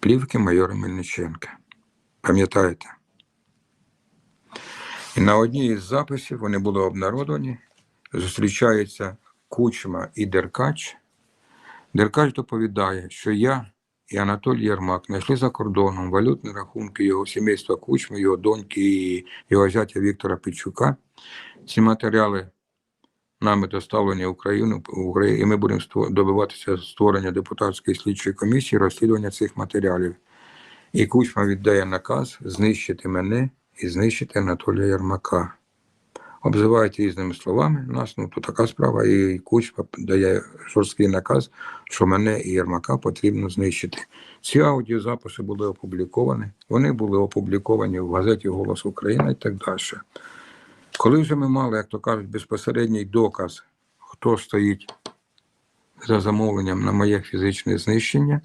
плівки майора Мельниченка. Пам'ятаєте? І на одній із записів вони були обнародовані. Зустрічаються Кучма і Деркач. Деркач доповідає, що я і Анатолій Єрмак знайшли за кордоном валютні рахунки його сімейства Кучми, його доньки і його зятя Віктора Печука. Ці матеріали нами доставлені в Україну, і ми будемо добиватися створення депутатської слідчої комісії, розслідування цих матеріалів. І Кучма віддає наказ знищити мене і знищити Анатолія Єрмака. Обзивають різними словами нас, ну то така справа, і Кучма дає жорсткий наказ, що мене і Єрмака потрібно знищити. Ці аудіозаписи були опубліковані, вони були опубліковані в газеті Голос України і так далі. Коли вже ми мали, як то кажуть, безпосередній доказ, хто стоїть за замовленням на моє фізичне знищення,